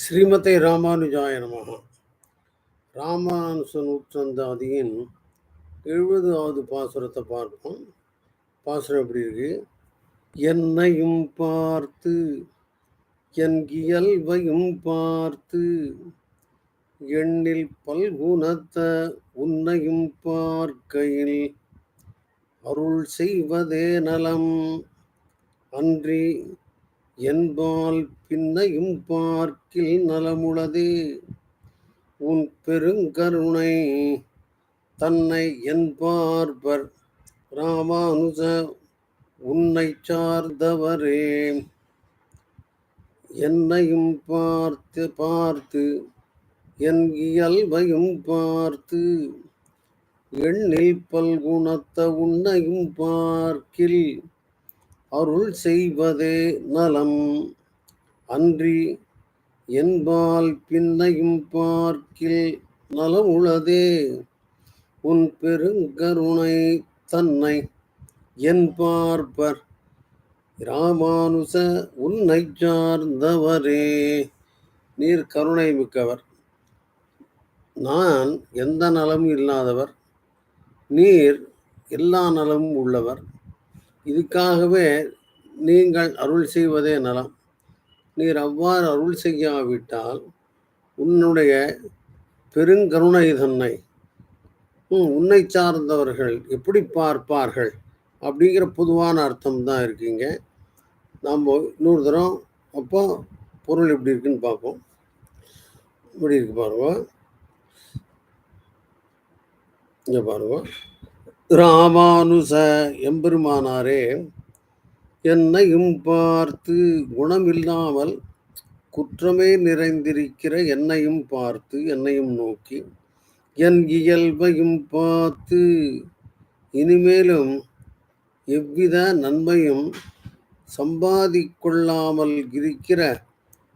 ஸ்ரீமதே ராமானுஜாய நமக ராமானுசன் நூற்றந்தாதியின் எழுபதாவது பாசுரத்தை பார்ப்போம். பாசுரம் எப்படி இருக்கு? என்னையும் பார்த்து என் இயல்பையும் பார்த்து எண்ணில் பல்குணத்த உன்னையும் பார்க்கையில் அருள் செய்வதே நலம். அன்றி என்பால் பின்னையும் பார்க்கில் நலமுளதே. உன் பெருங்கருணை தன்னை என்பார்பர் ராமானுஜ உன்னை சார்ந்தவரே. என்னையும் பார்த்து பார்த்து என் இயல்பையும் பார்த்து எண்ணில் பல்குணத்த உன்னையும் பார்க்கில் அருள் செய்வதே நலம். அன்றி என்பால் பின்னையும் பார்க்கில் நலமுளதே உன் பெருங்கருணை தன்னை என் பார்ப்பர். ராமானுச உன்னை சார்ந்தவரே. நீர் கருணை மிக்கவர். நான் எந்த நலமும் இல்லாதவர். நீர் எல்லா நலமும் உள்ளவர். இதுக்காகவே நீங்கள் அருள் செய்வதே நலம். நீர் அவ்வாறு அருள் செய்யாவிட்டால் உன்னுடைய பெருங்கருணை தன்னை உன்னை சார்ந்தவர்கள் எப்படி பார்ப்பார்கள் அப்படிங்கிற பொதுவான அர்த்தம் தான் இருக்கீங்க. நாம் இன்னொரு தரம் அப்போ பொருள் எப்படி இருக்குன்னு பார்ப்போம். இப்படி இருக்கு பாருங்க. இங்கே பாருங்க. ராமானுச எம்பெருமானாரே என்னையும் பார்த்து குணமில்லாமல் குற்றமே நிறைந்திருக்கிற என்னையும் பார்த்து என்னையும் நோக்கி என் இயல்பையும் பார்த்து இனிமேலும் எவ்வித நன்மையும் சம்பாதிக்கொள்ளாமல் இருக்கிற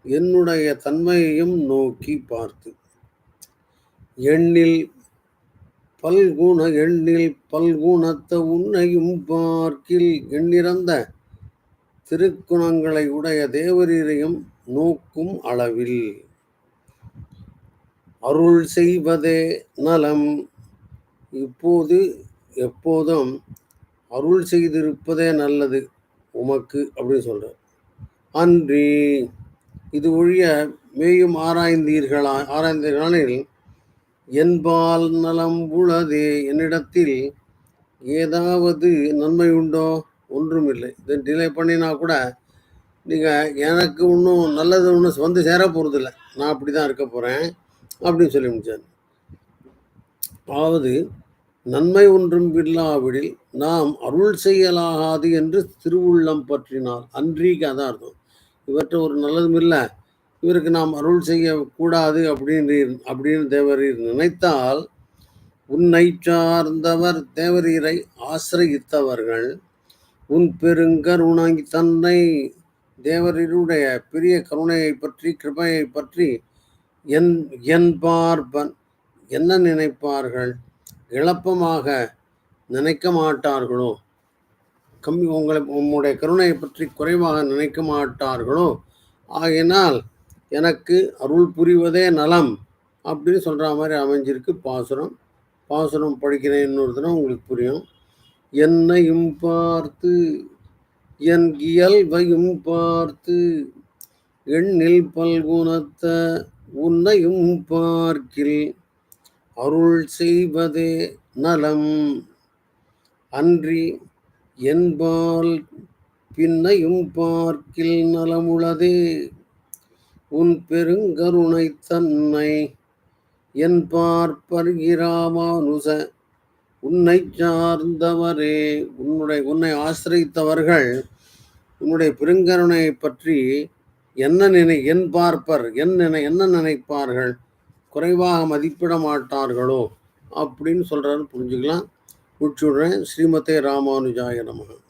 என்னுடைய தன்மையையும் நோக்கி பார்த்து எண்ணில் பல்குண எண்ணில் பல்குணத்த உன்னையும் பார்க்கில் எண்ணிறந்த திருக்குணங்களை உடைய தேவரீரையும் நோக்கும் அளவில். அருள் செய்வதே நலம். இப்போது எப்போதும் அருள் செய்திருப்பதே நல்லது உமக்கு அப்படின்னு சொல்கிறார் அன்றி இது ஒழிய மேயும் ஆராய்ந்தீர்களா ஆராய்ந்தீர்களானில் என்பால் நலம் உளதே என்னிடத்தில் ஏதாவது நன்மை உண்டோ? ஒன்றும் இல்லை இதை டிலே பண்ணினா கூட நீங்கள் எனக்கு ஒன்றும் நல்லது ஒன்றும் வந்து சேர போகிறதில்ல நான் அப்படி தான் இருக்க போகிறேன் அப்படின்னு சொல்லி முடிச்சார். அதாவது நன்மை ஒன்றும் இல்லாவிடில் நாம் அருள் செய்யலாகாது என்று திருவுள்ளம் பற்றினார் அன்றிக்கு அதான் அர்த்தம். இவற்றை ஒரு நல்லதும் இல்லை இவருக்கு நாம் அருள் செய்யக்கூடாது அப்படின்னு அப்படின்னு தேவரீர் நினைத்தால் உன்னை சார்ந்தவர் தேவரீரை ஆசிரயித்தவர்கள் உன் பெருங்கருணை தன்னை தேவரீருடைய பெரிய கருணையை பற்றி கிருபையை பற்றி என் என்பார்பன் என்ன நினைப்பார்கள்? இழப்பமாக நினைக்க மாட்டார்களோ? கம்மி உங்களை உங்களுடைய கருணையை பற்றி குறைவாக நினைக்க மாட்டார்களோ? ஆகினால் எனக்கு அருள் புரிவதே நலம் அப்படின்னு சொல்கிற மாதிரி அமைஞ்சிருக்கு பாசுரம். பாசுரம் படிக்கிறேன் இன்னொரு தினம் உங்களுக்கு புரியும். என்னையும் பார்த்து என் இயல்பையும் பார்த்து எண்ணில் பல்குணத்த உன்னையும் பார்க்கில் அருள் செய்வதே நலம். அன்றி என்பால் பின்னையும் பார்க்கில் நலமுளதே உன் பெருங்கருணை தன்னை என் பார்ப்பர்கிராமானுச உன்னை சார்ந்தவரே. உன்னுடைய உன்னை ஆசிரித்தவர்கள் உன்னுடைய பெருங்கருணையை பற்றி என்ன நினை என் பார்ப்பர் என் நினை என்ன நினைப்பார்கள்? குறைவாக மதிப்பிட மாட்டார்களோ அப்படின்னு சொல்கிறாரு புரிஞ்சுக்கலாம்? முடிச்சுடுறேன் ஸ்ரீமதே ராமானுஜாய நமகன்